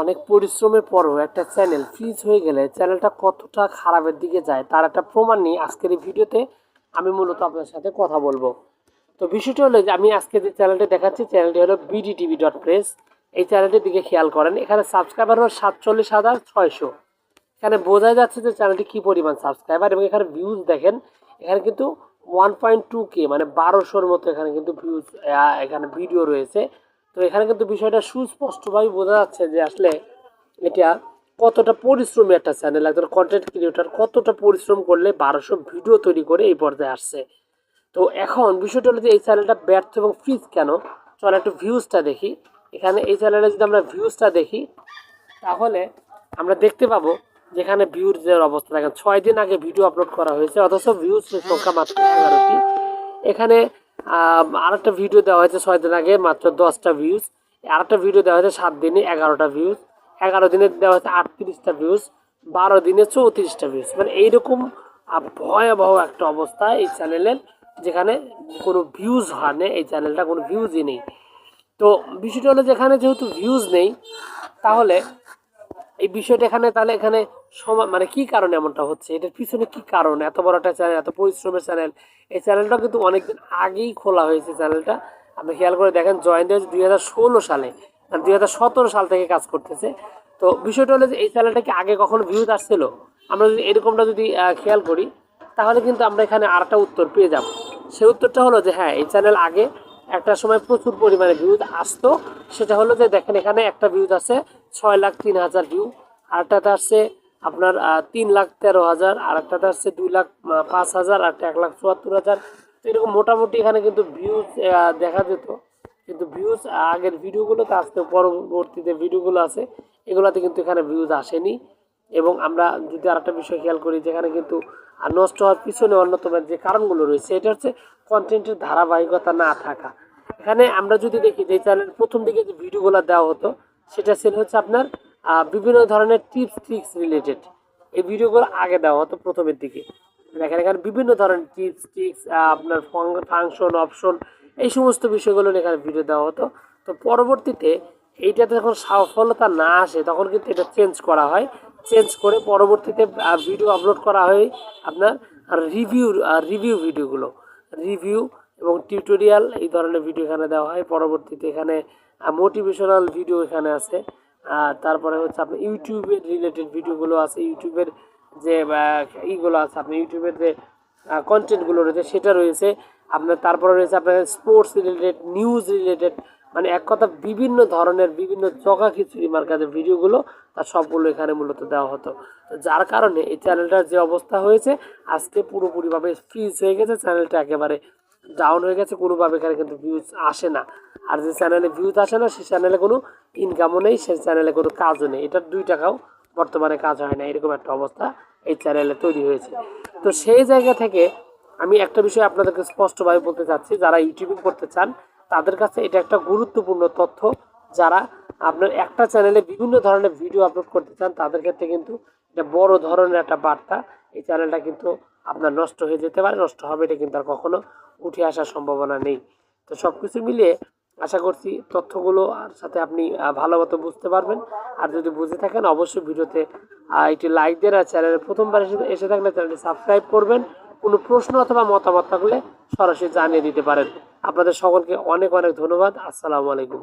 অনেক পরিশ্রমের পরও একটা চ্যানেল ফ্রিজ হয়ে গেলে চ্যানেলটা কতটা খারাপের দিকে যায় তার একটা প্রমাণ নিয়ে আজকের এই ভিডিওতে আমি মূলত আপনার সাথে কথা বলব। তো বিষয়টা হলো যে আমি আজকে যে চ্যানেলটি দেখাচ্ছি, চ্যানেলটি হলো বিডি টিভি ডট প্রেস এই চ্যানেলটির দিকে খেয়াল করেন, এখানে সাবস্ক্রাইবার হলো সাতচল্লিশ হাজার ছয়শো। এখানে বোঝা যাচ্ছে যে চ্যানেলটি কী পরিমাণ সাবস্ক্রাইবার এবং এখানে ভিউজ দেখেন, এখানে কিন্তু ওয়ান পয়েন্ট টু কে মানে বারোশোর মতো এখানে কিন্তু ভিউজ এখানে ভিডিও রয়েছে। তো এখানে কিন্তু বিষয়টা সুস্পষ্টভাবে বোঝা যাচ্ছে যে আসলে এটা কতটা পরিশ্রমী একটা চ্যানেল একজন কন্টেন্ট ক্রিয়েটার কতটা পরিশ্রম করলে বারোশো ভিডিও তৈরি করে এই পর্যায়ে আসছে। তো এখন বিষয়টা হলো যে এই চ্যানেলটা ব্যর্থ এবং ফ্রিজ কেন? চলো একটু ভিউজটা দেখি। এখানে এই চ্যানেলে যদি আমরা ভিউজটা দেখি, তাহলে আমরা দেখতে পাবো যেখানে ভিউর যে অবস্থা। দেখেন, ছয় দিন আগে ভিডিও আপলোড করা হয়েছে, অথচ ভিউজ সংখ্যা মাত্র এগারোটি। এখানে আরেকটা ভিডিও দেওয়া হয়েছে ছয় দিন আগে, মাত্র দশটা ভিউজ আরেকটা ভিডিও দেওয়া হয়েছে সাত দিনে এগারোটা ভিউজ এগারো দিনে দেওয়া হয়েছে আটত্রিশটা ভিউজ বারো দিনে চৌত্রিশটা ভিউজ মানে এইরকম ভয়াবহ একটা অবস্থা এই চ্যানেলের যেখানে কোনো ভিউজ হয় না, এই চ্যানেলটা কোনো ভিউজই নেই। তো বিষয়টা হলো যেখানে যেহেতু ভিউজ নেই, তাহলে এই বিষয়টা এখানে তাহলে এখানে মানে কি কারণে এমনটা হচ্ছে? এটার পিছনে কি কারণ? এত বড় একটা চ্যানেল এত পরিশ্রমের চ্যানেল এই চ্যানেলটা কিন্তু অনেকদিন আগেই খোলা হয়েছে চ্যানেলটা আপনি খেয়াল করে দেখেন জয়েন হয়েছে দুই হাজার ষোলো সালে মানে দুই হাজার সতেরো সাল থেকে কাজ করতেছে। তো বিষয়টা হলো যে এই চ্যানেলটা কি আগে কখনো ভিউজ আসছিল? আমরা যদি এরকমটা যদি খেয়াল করি, তাহলে কিন্তু আমরা এখানে আরেকটা উত্তর পেয়ে যাব। সেই উত্তরটা হলো যে হ্যাঁ এই চ্যানেল আগে একটা সময় প্রচুর পরিমাণে ভিউজ আসতো। সেটা হলো যে দেখেন এখানে একটা ভিউজ আছে ছয় লাখ তিন হাজার ভিউ আরেকটাতে আসছে আপনার তিন লাখ তেরো হাজার আর একটাতে আসছে দুই লাখ পাঁচ হাজার আর একটা এক লাখ চুয়াত্তর হাজার। তো এরকম মোটামুটি এখানে কিন্তু ভিউজ দেখা যেত। কিন্তু ভিউজ আগের ভিডিওগুলোতে আসতে পরবর্তীতে ভিডিওগুলো আছে, এগুলোতে কিন্তু এখানে ভিউজ আসেনি। এবং আমরা যদি আরেকটা বিষয় খেয়াল করি, যেখানে কিন্তু নষ্ট হওয়ার পিছনে অন্যতম যে কারণগুলো রয়েছে, এটা হচ্ছে কন্টেন্টের ধারাবাহিকতা না থাকা। এখানে আমরা যদি দেখি, যে চ্যানেল প্রথম দিকে যে ভিডিওগুলো দেওয়া হতো সেটা ছিল হচ্ছে আপনার বিভিন্ন ধরনের টিপস ট্রিক্স রিলেটেড এই ভিডিওগুলো আগে দেওয়া হতো প্রথমের দিকে। দেখেন এখানে বিভিন্ন ধরনের টিপস ট্রিক্স আপনার ফাংশন অপশন এই সমস্ত বিষয়গুলো এখানে ভিডিও দেওয়া হতো। তো পরবর্তীতে এইটাতে যখন সফলতা না আসে, তখন কিন্তু এটা চেঞ্জ করা হয়। চেঞ্জ করে পরবর্তীতে ভিডিও আপলোড করা হয় আপনার রিভিউ রিভিউ ভিডিওগুলো রিভিউ এবং টিউটোরিয়াল এই ধরনের ভিডিও এখানে দেওয়া হয়। পরবর্তীতে এখানে মোটিভেশনাল ভিডিও এখানে আছে। তারপরে হচ্ছে আপনার ইউটিউবের রিলেটেড ভিডিওগুলো আছে। ইউটিউবের যে ইগুলো আছে আপনি ইউটিউবের যে কন্টেন্টগুলো রয়েছে, সেটা রয়েছে। আপনার তারপরে রয়েছে আপনার স্পোর্টস রিলেটেড নিউজ রিলেটেড মানে এক কথা বিভিন্ন ধরনের, বিভিন্ন জগা খিচুড়ি মার্কাজের ভিডিওগুলো তার সবগুলো এখানে মূলত দেওয়া হতো। তো যার কারণে এই চ্যানেলটার যে অবস্থা হয়েছে, আজকে পুরোপুরিভাবে ফ্রিজ হয়ে গেছে চ্যানেলটা একেবারে ডাউন হয়ে গেছে, কোনোভাবে এখানে কিন্তু ভিউজ আসে না। আর যে চ্যানেলে ভিউজ আসে না সেই চ্যানেলে কোনো ইনকামও নেই সেই চ্যানেলে কোনো কাজও নেই। এটার দুই টাকাও বর্তমানে কাজ হয় না, এরকম একটা অবস্থা এই চ্যানেলে তৈরি হয়েছে। তো সেই জায়গা থেকে আমি একটা বিষয় আপনাদেরকে স্পষ্টভাবে বলতে চাচ্ছি, যারা ইউটিউবিং করতে চান, তাদের কাছে এটা একটা গুরুত্বপূর্ণ তথ্য। যারা আপনার একটা চ্যানেলে বিভিন্ন ধরনের ভিডিও আপলোড করতে চান, তাদের ক্ষেত্রে কিন্তু এটা বড় ধরনের একটা বার্তা। এই চ্যানেলটা কিন্তু আপনার নষ্ট হয়ে যেতে পারে, নষ্ট হবে এটা কিন্তু আর কখনো উঠে আসার সম্ভাবনা নেই। তো সব কিছু মিলিয়ে আশা করছি তথ্যগুলো আর সাথে আপনি ভালোমতো ভালো মতো বুঝতে পারবেন। আর যদি বুঝে থাকেন, অবশ্যই ভিডিওতে একটি লাইক দেন আর চ্যানেলে প্রথমবার এসে এসে থাকলে চ্যানেলটি সাবস্ক্রাইব করবেন। কোনো প্রশ্ন অথবা মতামত থাকলে সরাসরি জানিয়ে দিতে পারেন। আপনাদের সকলকে অনেক অনেক ধন্যবাদ। আসসালামু আলাইকুম।